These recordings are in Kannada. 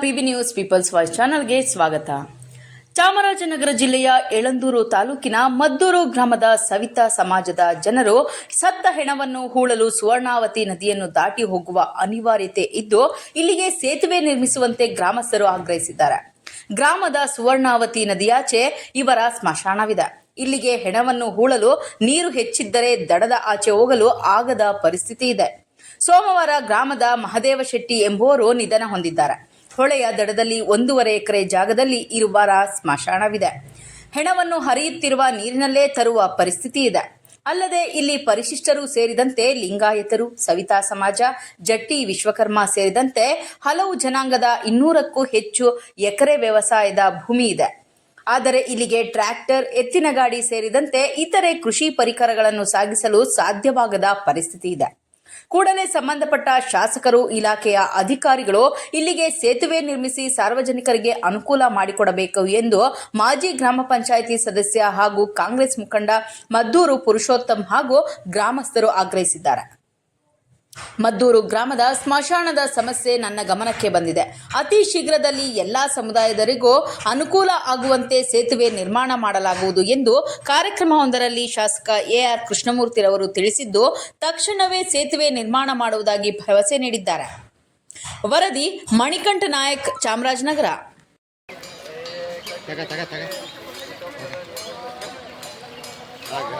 ಪಿವಿ ನ್ಯೂಸ್ ಪೀಪಲ್ಸ್ ವಾಯ್ಸ್ ಚಾನಲ್ಗೆ ಸ್ವಾಗತ. ಚಾಮರಾಜನಗರ ಜಿಲ್ಲೆಯ ಎಳಂದೂರು ತಾಲೂಕಿನ ಮದ್ದೂರು ಗ್ರಾಮದ ಸವಿತಾ ಸಮಾಜದ ಜನರು ಸತ್ತ ಹೆಣವನ್ನು ಹೂಳಲು ಸುವರ್ಣಾವತಿ ನದಿಯನ್ನು ದಾಟಿ ಹೋಗುವ ಅನಿವಾರ್ಯತೆ ಇದ್ದು, ಇಲ್ಲಿಗೆ ಸೇತುವೆ ನಿರ್ಮಿಸುವಂತೆ ಗ್ರಾಮಸ್ಥರು ಆಗ್ರಹಿಸಿದ್ದಾರೆ. ಗ್ರಾಮದ ಸುವರ್ಣಾವತಿ ನದಿಯಾಚೆ ಇವರ ಸ್ಮಶಾನವಿದೆ. ಇಲ್ಲಿಗೆ ಹೆಣವನ್ನು ಹೂಳಲು ನೀರು ಹೆಚ್ಚಿದ್ದರೆ ದಡದ ಆಚೆ ಹೋಗಲು ಆಗದ ಪರಿಸ್ಥಿತಿ ಇದೆ. ಸೋಮವಾರ ಗ್ರಾಮದ ಮಹದೇವ ಶೆಟ್ಟಿ ಎಂಬುವರು ನಿಧನ ಹೊಂದಿದ್ದಾರೆ. ಹೊಳೆಯ ದಡದಲ್ಲಿ ಒಂದೂವರೆ ಎಕರೆ ಜಾಗದಲ್ಲಿ ಇರುವರ ಸ್ಮಶಾನವಿದೆ. ಹೆಣವನ್ನು ಹರಿಯುತ್ತಿರುವ ನೀರಿನಲ್ಲೇ ತರುವ ಪರಿಸ್ಥಿತಿ ಇದೆ. ಅಲ್ಲದೆ ಇಲ್ಲಿ ಪರಿಶಿಷ್ಟರು ಸೇರಿದಂತೆ ಲಿಂಗಾಯತರು, ಸವಿತಾ ಸಮಾಜ, ಜಟ್ಟಿ ವಿಶ್ವಕರ್ಮ ಸೇರಿದಂತೆ ಹಲವು ಜನಾಂಗದ ಇನ್ನೂರಕ್ಕೂ ಹೆಚ್ಚು ಎಕರೆ ವ್ಯವಸಾಯದ ಭೂಮಿ ಇದೆ. ಆದರೆ ಇಲ್ಲಿಗೆ ಟ್ರ್ಯಾಕ್ಟರ್, ಎತ್ತಿನ ಗಾಡಿ ಸೇರಿದಂತೆ ಇತರೆ ಕೃಷಿ ಪರಿಕರಗಳನ್ನು ಸಾಗಿಸಲು ಸಾಧ್ಯವಾಗದ ಪರಿಸ್ಥಿತಿ ಇದೆ. ಕೂಡಲೇ ಸಂಬಂಧಪಟ್ಟ ಶಾಸಕರು, ಇಲಾಖೆಯ ಅಧಿಕಾರಿಗಳು ಇಲ್ಲಿಗೆ ಸೇತುವೆ ನಿರ್ಮಿಸಿ ಸಾರ್ವಜನಿಕರಿಗೆ ಅನುಕೂಲ ಮಾಡಿಕೊಡಬೇಕು ಎಂದು ಮಾಜಿ ಗ್ರಾಮ ಪಂಚಾಯಿತಿ ಸದಸ್ಯ ಹಾಗೂ ಕಾಂಗ್ರೆಸ್ ಮುಖಂಡ ಮದ್ದೂರು ಪುರುಷೋತ್ತಮ್ ಹಾಗೂ ಗ್ರಾಮಸ್ಥರು ಆಗ್ರಹಿಸಿದ್ದಾರೆ. ಮದ್ದೂರು ಗ್ರಾಮದ ಸ್ಮಶಾನದ ಸಮಸ್ಯೆ ನನ್ನ ಗಮನಕ್ಕೆ ಬಂದಿದೆ. ಅತಿ ಶೀಘ್ರದಲ್ಲಿ ಎಲ್ಲಾ ಸಮುದಾಯದರಿಗೂ ಅನುಕೂಲ ಆಗುವಂತೆ ಸೇತುವೆ ನಿರ್ಮಾಣ ಮಾಡಲಾಗುವುದು ಎಂದು ಕಾರ್ಯಕ್ರಮವೊಂದರಲ್ಲಿ ಶಾಸಕ ಎಆರ್ ಕೃಷ್ಣಮೂರ್ತಿರವರು ತಿಳಿಸಿದ್ದು, ತಕ್ಷಣವೇ ಸೇತುವೆ ನಿರ್ಮಾಣ ಮಾಡುವುದಾಗಿ ಭರವಸೆ ನೀಡಿದ್ದಾರೆ. ವರದಿ ಮಣಿಕಂಠ ನಾಯಕ್ ಚಾಮರಾಜನಗರ ತಗ ತಗ ತಗ ಆಗ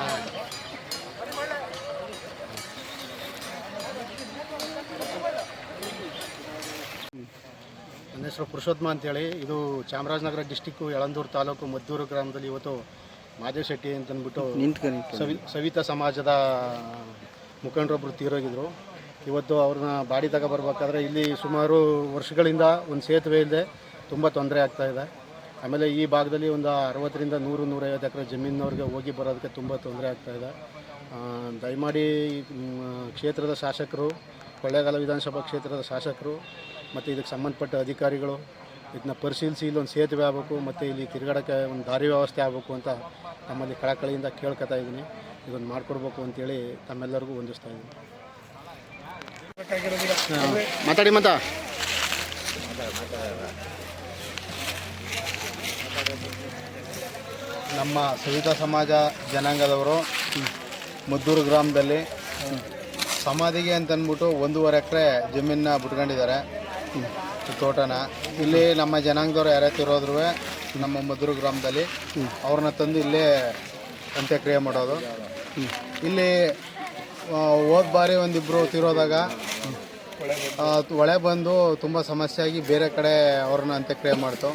ನನ್ನ ಹೆಸರು ಪುರುಷೋತ್ತಮ ಅಂತೇಳಿ. ಇದು ಚಾಮರಾಜನಗರ ಡಿಸ್ಟಿಕ್ಕು ಯಳಂದೂರು ತಾಲೂಕು ಮದ್ದೂರು ಗ್ರಾಮದಲ್ಲಿ ಇವತ್ತು ಮಾದೇವ್ ಶೆಟ್ಟಿ ಅಂತಂದ್ಬಿಟ್ಟು ಸವಿ ಸವಿತಾ ಸಮಾಜದ ಮುಖಂಡರೊಬ್ಬರು ತೀರೋಗಿದ್ರು. ಇವತ್ತು ಅವ್ರನ್ನ ಬಾಡಿ ತಗೊಬರ್ಬೇಕಾದ್ರೆ ಇಲ್ಲಿ ಸುಮಾರು ವರ್ಷಗಳಿಂದ ಒಂದು ಸೇತುವೆ ಇಲ್ಲದೆ ತುಂಬ ತೊಂದರೆ ಆಗ್ತಾ ಇದೆ. ಆಮೇಲೆ ಈ ಭಾಗದಲ್ಲಿ ಒಂದು ಅರವತ್ತರಿಂದ ನೂರು ನೂರೈವತ್ತು ಎಕರೆ ಜಮೀನವ್ರಿಗೆ ಹೋಗಿ ಬರೋದಕ್ಕೆ ತುಂಬ ತೊಂದರೆ ಆಗ್ತಾ ಇದೆ. ಆ, ದಯಮಾಡಿ ಕ್ಷೇತ್ರದ ಶಾಸಕರು ಕೊಳ್ಳೇಗಾಲ ವಿಧಾನಸಭಾ ಕ್ಷೇತ್ರದ ಶಾಸಕರು ಮತ್ತು ಇದಕ್ಕೆ ಸಂಬಂಧಪಟ್ಟ ಅಧಿಕಾರಿಗಳು ಇದನ್ನ ಪರಿಶೀಲಿಸಿ ಇಲ್ಲೊಂದು ಸೇತುವೆ ಆಗಬೇಕು ಮತ್ತು ಇಲ್ಲಿ ತಿರುಗಾಡೋಕ್ಕೆ ಒಂದು ದಾರಿ ವ್ಯವಸ್ಥೆ ಆಗಬೇಕು ಅಂತ ನಮ್ಮಲ್ಲಿ ಕಳಕಳಿಯಿಂದ ಕೇಳ್ಕೊತಾ ಇದ್ದೀನಿ. ಇದನ್ನು ಮಾಡಿಕೊಡ್ಬೇಕು ಅಂತೇಳಿ ತಮ್ಮೆಲ್ಲರಿಗೂ ಹೊಂದಿಸ್ತಾ ಇದ್ದೀನಿ. ಮಾತಾಡಿ ಮತ್ತ ನಮ್ಮ ಸವಿತಾ ಸಮಾಜ ಜನಾಂಗದವರು ಮದ್ದೂರು ಗ್ರಾಮದಲ್ಲಿ ಸಮಾಧಿಗೆ ಅಂತ ಅಂದ್ಬಿಟ್ಟು ಒಂದೂವರೆ ಎಕರೆ ಜಮೀನನ್ನ ಬಿಟ್ಕೊಂಡಿದ್ದಾರೆ. ತೋಟನ. ಇಲ್ಲಿ ನಮ್ಮ ಜನಾಂಗದವ್ರು ಯಾರೇ ಇರೋದ್ರು ನಮ್ಮ ಮಧುರು ಗ್ರಾಮದಲ್ಲಿ ಅವ್ರನ್ನ ತಂದು ಇಲ್ಲೇ ಅಂತ್ಯಕ್ರಿಯೆ ಮಾಡೋದು. ಇಲ್ಲಿ ಹೋದ ಬಾರಿ ಒಂದಿಬ್ಬರು ತಿರೋದಾಗ ಒಳೆ ಹೊಳೆ ಬಂದು ತುಂಬ ಸಮಸ್ಯೆ ಆಗಿ ಬೇರೆ ಕಡೆ ಅವ್ರನ್ನ ಅಂತ್ಯಕ್ರಿಯೆ ಮಾಡ್ತು.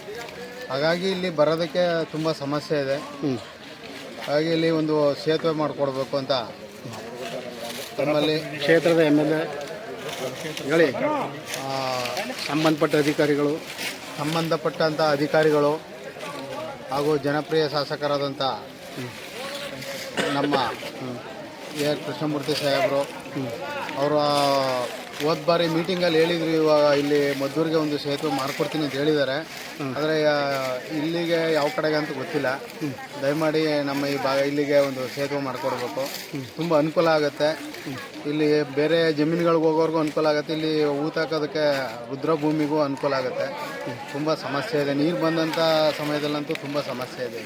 ಹಾಗಾಗಿ ಇಲ್ಲಿ ಬರೋದಕ್ಕೆ ತುಂಬ ಸಮಸ್ಯೆ ಇದೆ. ಹಾಗಾಗಿ ಇಲ್ಲಿ ಒಂದು ಸೇತುವೆ ಮಾಡಿಕೊಡ್ಬೇಕು ಅಂತ ನಮ್ಮಲ್ಲಿ ಕ್ಷೇತ್ರದ ಎಂ ಎಲ್ ಎಗಳಿ ಸಂಬಂಧಪಟ್ಟ ಅಧಿಕಾರಿಗಳು. ಸಂಬಂಧಪಟ್ಟಂಥ ಅಧಿಕಾರಿಗಳು ಹಾಗೂ ಜನಪ್ರಿಯ ಶಾಸಕರಾದಂಥ ನಮ್ಮ ಎ ಆರ್ ಕೃಷ್ಣಮೂರ್ತಿ ಸಾಹೇಬರು ಅವರು ಹೋದ ಬಾರಿ ಮೀಟಿಂಗಲ್ಲಿ ಹೇಳಿದ್ರು, ಇವಾಗ ಇಲ್ಲಿ ಮದ್ದೂರಿಗೆ ಒಂದು ಸೇತುವೆ ಮಾಡ್ಕೊಡ್ತೀನಿ ಅಂತ ಹೇಳಿದ್ದಾರೆ. ಆದರೆ ಇಲ್ಲಿಗೆ ಯಾವ ಕಡೆಗೆ ಅಂತ ಗೊತ್ತಿಲ್ಲ. ದಯಮಾಡಿ ನಮ್ಮ ಈ ಭಾಗ, ಇಲ್ಲಿಗೆ ಒಂದು ಸೇತುವೆ ಮಾಡಿಕೊಡ್ಬೇಕು ತುಂಬ ಅನುಕೂಲ ಆಗುತ್ತೆ. ಇಲ್ಲಿ ಬೇರೆ ಜಮೀನುಗಳಿಗೆ ಹೋಗೋರ್ಗೂ ಅನುಕೂಲ ಆಗುತ್ತೆ. ಇಲ್ಲಿ ಊತಾಕೋದಕ್ಕೆ ರುದ್ರಭೂಮಿಗೂ ಅನುಕೂಲ ಆಗುತ್ತೆ. ತುಂಬ ಸಮಸ್ಯೆ ಇದೆ. ನೀರು ಬಂದಂಥ ಸಮಯದಲ್ಲಂತೂ ತುಂಬ ಸಮಸ್ಯೆ ಇದೆ